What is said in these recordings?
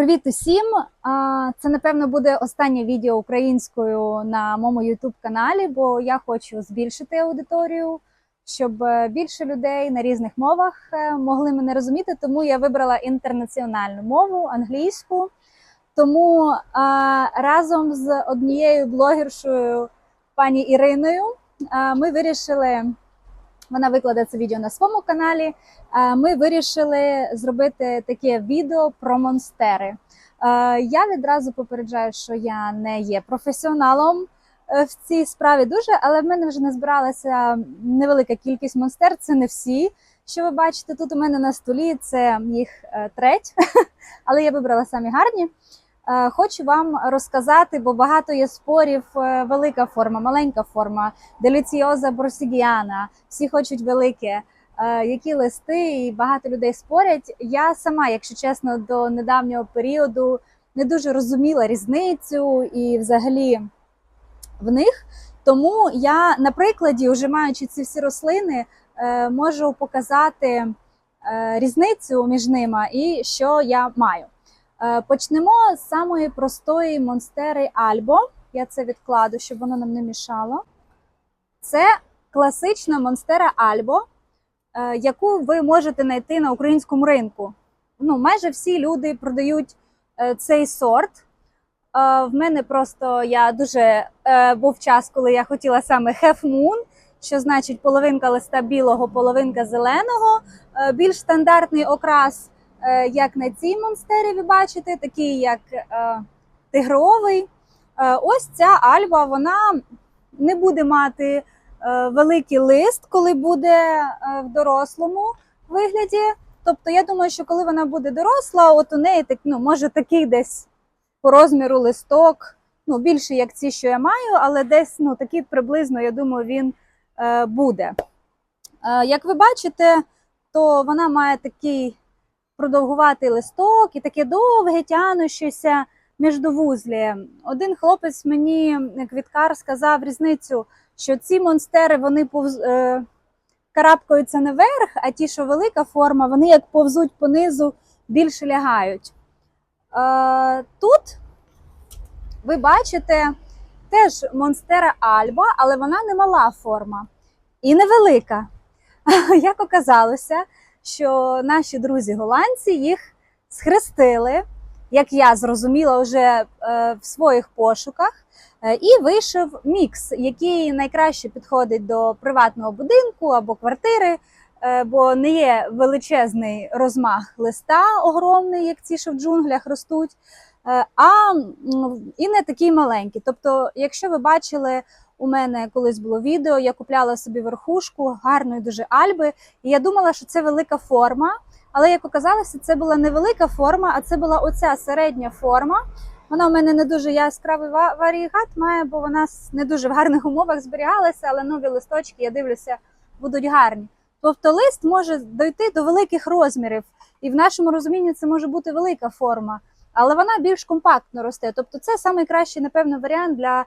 Привіт усім! Це напевно буде останнє відео українською на моєму youtube каналі, бо я хочу збільшити аудиторію, щоб е, більше людей на різних мовах е, могли мене розуміти. Тому я вибрала інтернаціональну мову англійську. Тому разом з однією блогершою пані Іриною ми вирішили. Вона викладе це відео на своєму каналі. Е, Ми вирішили зробити таке відео про монстери. Е, Я відразу попереджаю, що я не є професіоналом е, в цій справі дуже, але в мене вже назбиралася невелика кількість монстер. Це не всі, що ви бачите тут у мене на столі. Це їх треть, але я вибрала самі гарні. Е, Хочу вам розказати, бо багато є спорів. е, Велика форма, маленька форма, деліціоза борсігіана. Всі хочуть велике. Е, Які листи, і багато людей спорять. Я сама, якщо чесно, до недавнього періоду не дуже розуміла різницю і взагалі в них. Тому я на прикладі, вже маючи ці всі рослини, можу показати різницю між ними і що я маю. Е, Почнемо з самої простої монстери Альбо. Я це відкладу, щоб воно нам не мішало. Це класична монстера Альбо, е, яку ви можете знайти на українському ринку. Ну, майже всі люди продають е, цей сорт. В мене просто я дуже був час, коли я хотіла саме Moon, що значить половинка листа білого, половинка зеленого. Більш стандартний окрас як на цій монстері, ви бачите, такий як е, тигровий. Е, Ось ця альба, вона не буде мати е, великий лист, коли буде е, в дорослому вигляді. Тобто, я думаю, що коли вона буде доросла, от у неї так, ну, може такий десь по розміру листок, ну, більше як ці, що я маю, але десь ну, такий приблизно, я думаю, він е, буде. Е, як ви бачите, то вона має такий продовгуватий листок і таке довге тянущеся міждовузлі. Один хлопець мені, квіткар, сказав різницю, що ці монстери вони повз, е, карабкаються наверх, а ті, що велика форма, вони як повзуть понизу, більше лягають. Е, тут ви бачите теж монстера Альба, але вона не мала форма і невелика. Як оказалося, що наші друзі голландці їх схрестили, як я зрозуміла вже е, в своїх пошуках, е, і вийшов мікс, який найкраще підходить до приватного будинку або квартири, е, бо не є величезний розмах листа огромний, як ці, що в джунглях ростуть, а і не такий маленький. Тобто, якщо ви бачили. У мене колись було відео, я купляла собі верхушку гарної дуже альби, і я думала, що це велика форма. Але як оказалося, це була не велика форма, а це була оця середня форма. Вона у мене не дуже яскравий ва- варігат має, бо вона не дуже в гарних умовах зберігалася, але нові листочки, я дивлюся, будуть гарні. Тобто лист може дойти до великих розмірів, і в нашому розумінні це може бути велика форма, але вона більш компактно росте. Тобто, це найкращий, напевно, варіант для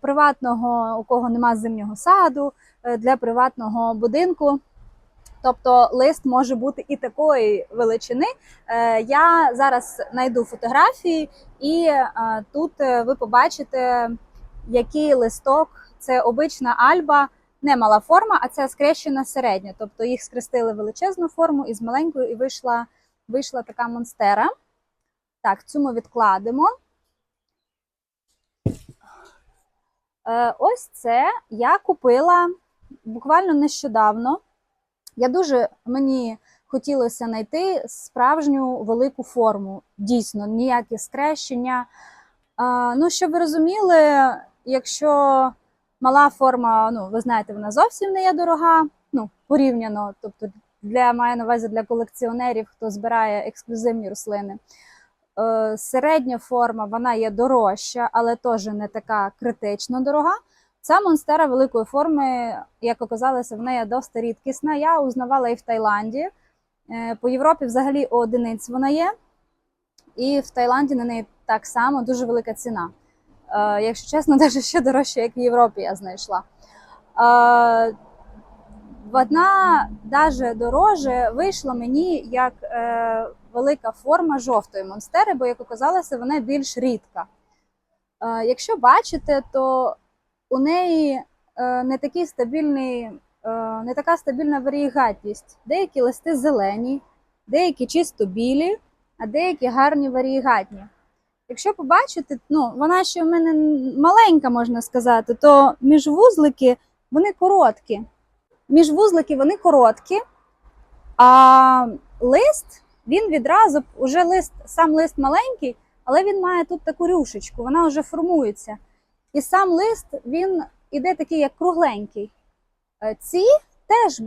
приватного, у кого нема зимнього саду, е, для приватного будинку. Тобто лист може бути і такої величини. Е, Я зараз знайду фотографії, і е, тут е, ви побачите, який листок це обична альба, не мала форма, а це скрещена середня. Тобто їх скрестили величезну форму із маленькою, і вийшла, вийшла така монстера. Так, цю ми відкладемо. Е, Ось це я купила буквально нещодавно. Я дуже мені хотілося знайти справжню велику форму. Дійсно, ніяке скрещення. Ну, щоб ви розуміли, якщо мала форма, ну, ви знаєте, вона зовсім не є дорога, ну, порівняно, тобто для маю на увазі для колекціонерів, хто збирає ексклюзивні рослини. Е, середня форма вона є дорожча, але теж не така критично дорога. Ця монстера великої форми, як оказалося, вона є досить рідкісна. Я узнавала і в Таїланді. Е, По Європі взагалі одиниць вона є. І в Таїланді на неї так само дуже велика ціна. Е, Якщо чесно, навіть ще дорожче, як в Європі я знайшла. Вона навіть дороже вийшла мені як велика форма жовтої монстери, бо, як оказалося, вона більш рідка. Е, Якщо бачите, то у неї е, не такий стабільний, е, не така стабільна варієгатність. Деякі листи зелені, деякі чисто білі, а деякі гарні варієгатні. Якщо побачите, ну вона ще в мене маленька, можна сказати, то міжвузлики вони короткі. Міжвузлики вони короткі, а лист він відразу уже лист, сам лист маленький, але він має тут таку рюшечку, вона вже формується. І сам лист він іде такий, як кругленький. Е, Ці теж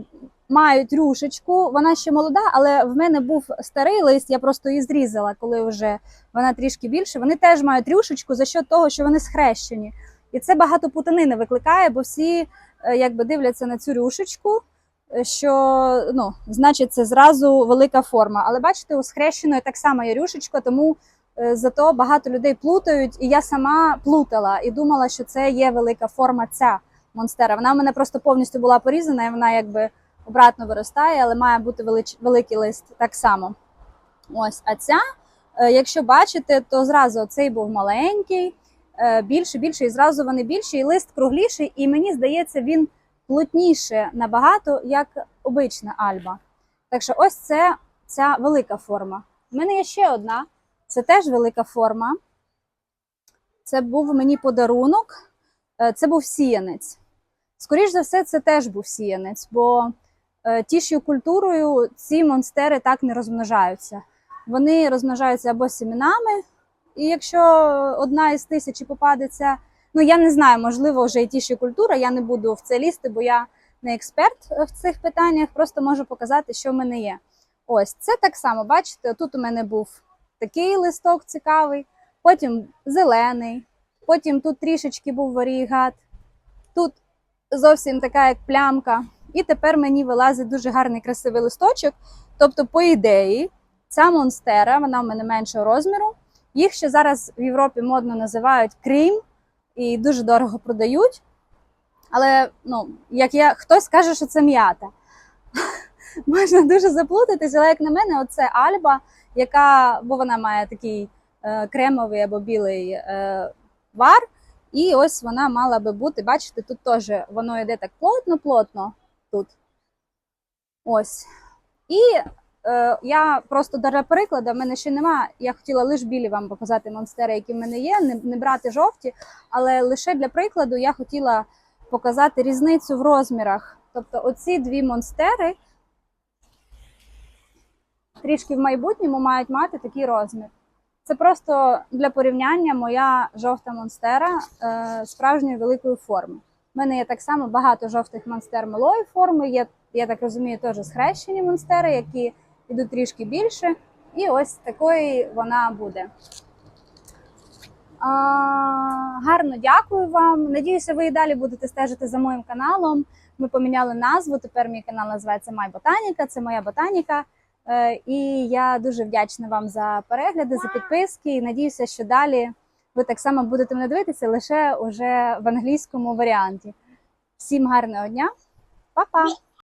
мають рюшечку, вона ще молода, але в мене був старий лист, я просто її зрізала, коли вже вона трішки більше. Вони теж мають рюшечку за що того, що вони схрещені. І це багато путанини викликає, бо всі е, якби дивляться на цю рюшечку, що ну, значить це зразу велика форма. Але бачите, у схрещеної так само є рюшечка, тому е, зато багато людей плутають. І я сама плутала і думала, що це є велика форма ця монстера. Вона в мене просто повністю була порізана, і вона якби обратно виростає, але має бути велич... великий лист так само. Ось, а ця, е, якщо бачите, то зразу цей був маленький, е, більше, більше, і зразу вони більші, і лист кругліший, і мені здається, він плотніше набагато, як обична альба. Так що ось це ця велика форма. У мене є ще одна, це теж велика форма. Це був мені подарунок, е, це був сіянець. Скоріш за все, це теж був сіянець, бо е, тішою культурою ці монстери так не розмножаються. Вони розмножаються або сімінами, і якщо одна із тисячі попадеться, ну я не знаю, можливо, вже і тіші культура, я не буду в це лізти, бо я не експерт в цих питаннях, просто можу показати, що в мене є. Ось це так само, бачите, тут у мене був такий листок цікавий, потім зелений, потім тут трішечки був варієгат, тут зовсім така як плямка. І тепер мені вилазить дуже гарний красивий листочок. Тобто, по ідеї, ця монстера, вона в мене меншого розміру. Їх ще зараз в Європі модно називають крім і дуже дорого продають. Але ну, як я, хтось каже, що це м'ята. Можна дуже заплутатись, але як на мене, оце альба, яка, бо вона має такий е, кремовий або білий е, вар. І ось вона мала би бути, бачите, тут теж воно йде так плотно-плотно тут. Ось. І я просто для прикладу, в мене ще нема. Я хотіла лише білі вам показати монстери, які в мене є, не, не брати жовті, але лише для прикладу я хотіла показати різницю в розмірах. Тобто, оці дві монстери трішки в майбутньому мають мати такий розмір. Це просто для порівняння моя жовта монстера е, справжньої великої форми. У мене є так само багато жовтих монстер малої форми. Є, я так розумію, теж схрещені монстери, які йдуть трішки більше. І ось такої вона буде. А, гарно дякую вам. Надіюся, ви і далі будете стежити за моїм каналом. Ми поміняли назву. Тепер мій канал називається Май Ботаніка. Це моя ботаніка. Е, І я дуже вдячна вам за перегляди, за підписки. І надіюся, що далі ви так само будете мене дивитися лише уже в англійському варіанті. Всім гарного дня, Па-па!